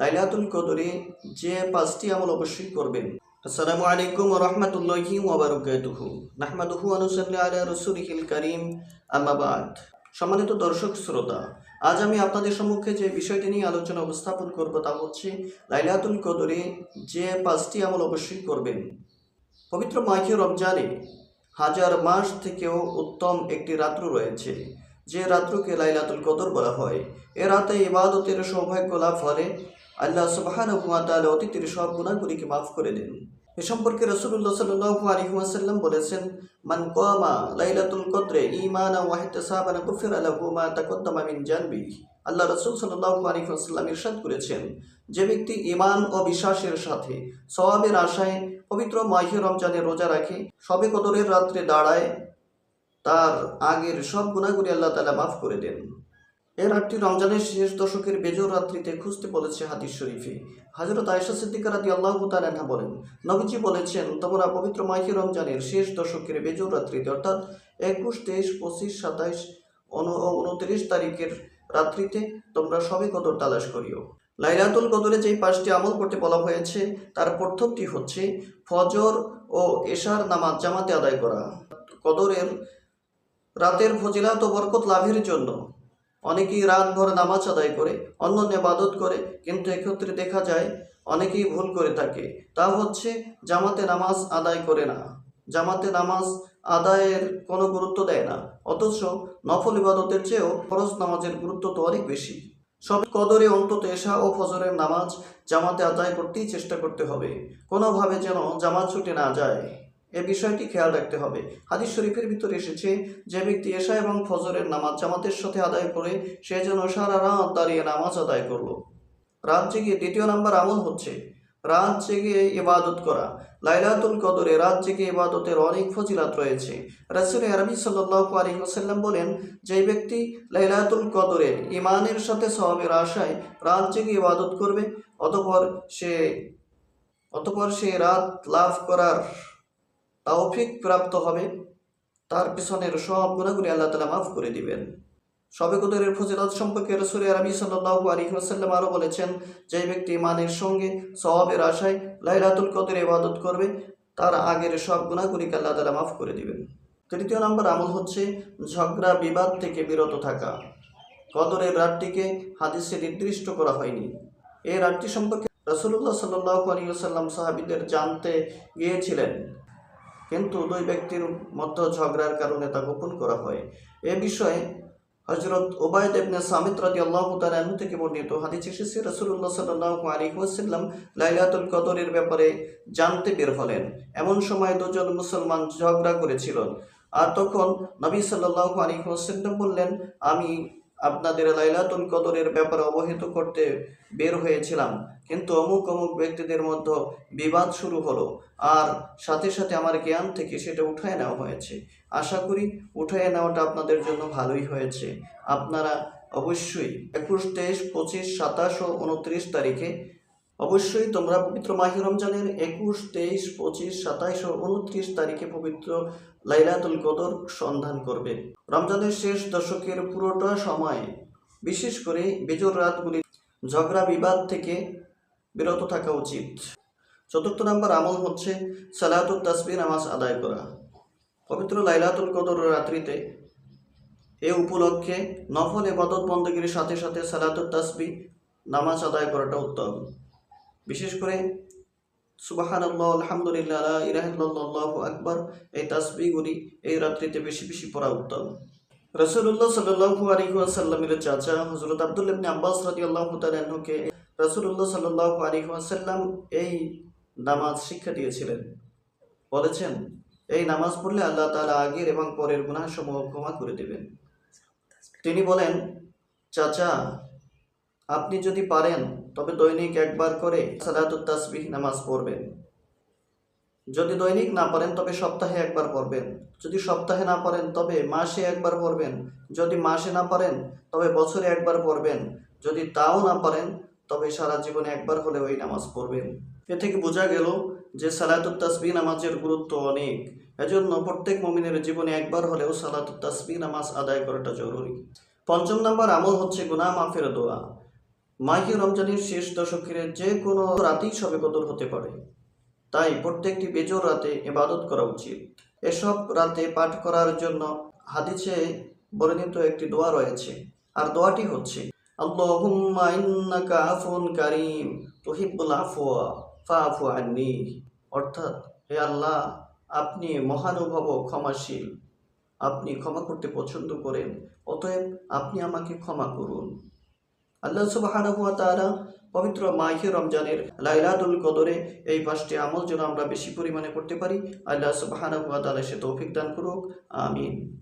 লাইলাতুল কদরে যে পাঁচটি আমল অবশ্যই করবেন। আসসালামু আলাইকুম রাহমাতুল্লাহি ওয়া বারাকাতুহু। নাহমাদুহু ওয়া নুসাল্লি আলা রাসূলিহিল কারীম। বাদ। সম্মানিত দর্শক, শ্রোতা, আজ আমি আপনাদের সম্মুখে যে বিষয়টি নিয়ে আলোচনা উপস্থাপন করব তা হচ্ছে লাইলাতুল কদরে যে পাঁচটি আমল অবশ্যই করবেন। পবিত্র মাহে রমজানে হাজার মাস থেকেও উত্তম একটি রাত্র রয়েছে, যে রাত্রকে লাইলাতুল কদর বলা হয়। এ রাতে ইবাদতের সৌভাগ্য লাভ হলে আল্লাহ সুবহানাহু ওয়া তাআলা অতীতের সব গুনাহগুলিকে মাফ করে দেন। এ সম্পর্কে রাসূলুল্লাহ সাল্লাল্লাহু আলাইহি ওয়াসাল্লাম বলেছেন, মান কামা লাইলাতুল কদরে ঈমানান ওয়া ইহতিসাবান গুফিরা লাহু মা তাকদ্দামা মিন জানবি আল্লাহ রাসূল সাল্লাল্লাহু আলাইহি ওয়াসাল্লাম ইরশাদ করেছেন, যে ব্যক্তি ইমান ও বিশ্বাসের সাথে সওয়াবের আশায় পবিত্র মাহে রমজানের রোজা রাখে, সবে কদরের রাত্রে দাঁড়ায়, তার আগের সব গুণাগুলি আল্লাহ তালা মাফ করে দেন। এ রাতটি রমজানের শেষ দশকের বেজর রাত্রিতে খুঁজতে বলেছে হাদিস শরীফে। হাজরত আয়সা সিদ্দিকা রাদি আল্লাহ তালাহা বলেন, নবীজি বলেছেন, তোমরা পবিত্র মাহি রমজানের শেষ দশকের বেজর রাত্রিতে, অর্থাৎ একুশ, তেইশ, পঁচিশ, সাতাইশ উনত্রিশ তারিখের রাত্রিতে তোমরা সবে কদর তালাশ করিও। লাইলাতুল কদরে যেই পাঁচটি আমল করতে বলা হয়েছে, তার প্রথমটি হচ্ছে ফজর ও এশার নামাজ জামাতে আদায় করা। কদরের রাতের ফজিলাত ও বরকত লাভের জন্য অনেকেই রাত ভর নামাজ আদায় করে অন্য নেবাদত করে, কিন্তু এক্ষেত্রে দেখা যায় অনেকেই ভুল করে থাকে। তা হচ্ছে জামাতে নামাজ আদায় করে না। জামাতে নামাজ আদায়ের কোনো গুরুত্ব দেয় না। অথচ নফল ইবাদতের চেয়েও ফরজ নামাজের গুরুত্ব তো অনেক বেশি। সব কদরে অন্তত এশা ও ফজরের নামাজ জামাতে আদায় করতেই চেষ্টা করতে হবে। কোনোভাবে যেন জামাত ছুটে না যায়। এ বিষয়টি খেয়াল রাখতে হবে। হাদিস শরীফের ভিতরে এসেছে, যে ব্যক্তি এশা এবং ফজরের নামাজ জামাতের সাথে আদায় করে, সে যেন সারা রাত দাঁড়িয়ে নামাজ আদায় করল। রাত জেগে দ্বিতীয় নাম্বার আমল হচ্ছে, রাত জেগে ইবাদত করা। লাইলাতুল কদরে রাত জেগে ইবাদতের অনেক ফজিলাত রয়েছে। রাসুল আরবি সাল্লাল্লাহু আলাইহি ওয়াসাল্লাম বলেন, যে ব্যক্তি লাইলাতুল কদরে ইমানের সাথে সওয়াবের আশায় রাত জেগে ইবাদত করবে, অতপর সে অতপর সে রাত লাভ করার তৌফিক প্রাপ্ত হবে। তার পিছনের সব গুণাগুলি আল্লাহ তালা মাফ করে দিবেন। সবে কদরের ফজিলত সম্পর্কে রসুল আরবি সাল্লাল্লাহু আলাইহি ওয়াসাল্লাম আরও বলেছেন যে ব্যক্তি ইমানের সঙ্গে সওয়াবের আশায় লাইলাতুল কদরে ইবাদত করবে, তার আগের সব গুণাগুলিকে আল্লাহ তালা মাফ করে দিবেন। তৃতীয় নম্বর আমল হচ্ছে ঝগড়া বিবাদ থেকে বিরত থাকা। কদরের রাতটিকে হাদিসে নির্দিষ্ট করা হয়নি। এই রাতটি সম্পর্কে রসুল্লাহ সাল্লাহ আলী সাল্লাম সাহাবিদের জানতে গিয়েছিলেন। কিন্তু দুই ব্যক্তির মধ্যে ঝগড়ার কারণে তা গোপন করা হয়। এ বিষয়ে হজরত ওবায়দ ইবনে সামিত রাদিয়াল্লাহু তাআলা আনহু থেকে বর্ণিত হাদিস এসেছে, রাসূলুল্লাহ সাল্লাল্লাহু আলাইহি ওয়াসাল্লাম লাইলাতুল কদরের ব্যাপারে জানতে বের হলেন। এমন সময় দুজন মুসলমান ঝগড়া করেছিল। আর তখন নবী সাল্লাল্লাহু আলাইহি ওয়াসাল্লাম বললেন, আমি আপনাদের লাইলাতুল কদরের ব্যাপারে অবহিত করতে বের হয়েছিলাম। কিন্তু অমুক অমুক ব্যক্তিদের মধ্যে বিবাদ শুরু হলো। আর সাথে সাথে আমার জ্ঞান থেকে সেটা উঠায় নেওয়া হয়েছে। আশা করি উঠায় নেওয়াটা আপনাদের জন্য ভালোই হয়েছে। আপনারা অবশ্যই একুশ তেইশ পঁচিশ সাতাশ ও উনত্রিশ তারিখে অবশ্যই তোমরা পবিত্র মাহি রমজানের একুশ, তেইশ, পঁচিশ, সাতাইশ ও উনত্রিশ তারিখে পবিত্র লাইলাতুল কদর সন্ধান করবে। রমজানের শেষ দশকের পুরোটা সময়, বিশেষ করে বেজর রাতগুলি, ঝগড়া, বিবাদ থেকে বিরত থাকা উচিত। চতুর্থ নম্বর আমল হচ্ছে সালাতুল তাসবি নামাজ আদায় করা। পবিত্র লাইলাতুল কদর রাত্রিতে এ উপলক্ষে নফল এবাদত বন্দগির সাথে সাথে সালাতুল তাসবি নামাজ আদায় করাটা উত্তম। বিশেষ করে সুবাহান আল্লাহ আলহামদুলিল্লাহ ইরাহিল্লাহ আকবর, এই তাসবিগুলি এই রাত্রিতে বেশি বেশি পড়া উত্তম। রসুল্লাহ সাল্লু আলিহাসাল্লামের চাচা হজরত আব্দুল ইবনে আব্বাস রাজি আল্লাহ তালকে রসুল্লাহ সাল্লাহ আলিহাসাল্লাম এই নামাজ শিক্ষা দিয়েছিলেন। বলেছেন, এই নামাজ পড়লে আল্লাহ তালা আগের এবং পরের গুনাহসমূহ ক্ষমা করে দেবেন। তিনি বলেন, চাচা আপনি যদি পারেন, তবে দৈনিক একবার করে সালাতুত তাসবিহ নামাজ পড়বেন। যদি দৈনিক না পারেন, তবে সপ্তাহে একবার পড়বেন। যদি সপ্তাহে না পারেন, তবে মাসে একবার পড়বেন। যদি মাসে না পারেন, তবে বছরে একবার পড়বেন। যদি তাও না পারেন, তবে সারা জীবনে একবার হলেও এই নামাজ পড়বেন। এ থেকে বোঝা গেল যে সালাতুত তাসবিহ নামাজের গুরুত্ব অনেক। এজন্য প্রত্যেক মমিনের জীবনে একবার হলেও সালাতুত তাসবিহ নামাজ আদায় করাটা জরুরি। পঞ্চম নাম্বার আমল হচ্ছে গুনাহ মাফের দোয়া। মাহি রমজানের শেষ দশকের যে কোনো রাতেই সবে কদর হতে পারে। তাই প্রত্যেকটি বেজোর রাতে ইবাদত করা উচিত। এসব রাতে পাঠ করার জন্য হাদিসে বর্ণিত একটি দোয়া রয়েছে। আর দোয়াটি হচ্ছে, আল্লাহুম্মা ইন্নাকা আফুন কারীম, তুহিব্বুল আফওয়া, ফাআফু আন্নি। অর্থাৎ, হে আল্লাহ, আপনি মহানুভব ক্ষমাশীল। আপনি ক্ষমা করতে পছন্দ করেন, অতএব আপনি আমাকে ক্ষমা করুন। আল্লাহ সুবাহানুয়া তারা পবিত্র মাহে রমজানের লাইলাদুল কদরে এই পাঁচটি আমল যেন আমরা বেশি পরিমাণে করতে পারি। আল্লাহ সুবাহানুয়া তাআলা সে তৌফিক দান করুক। আমিন।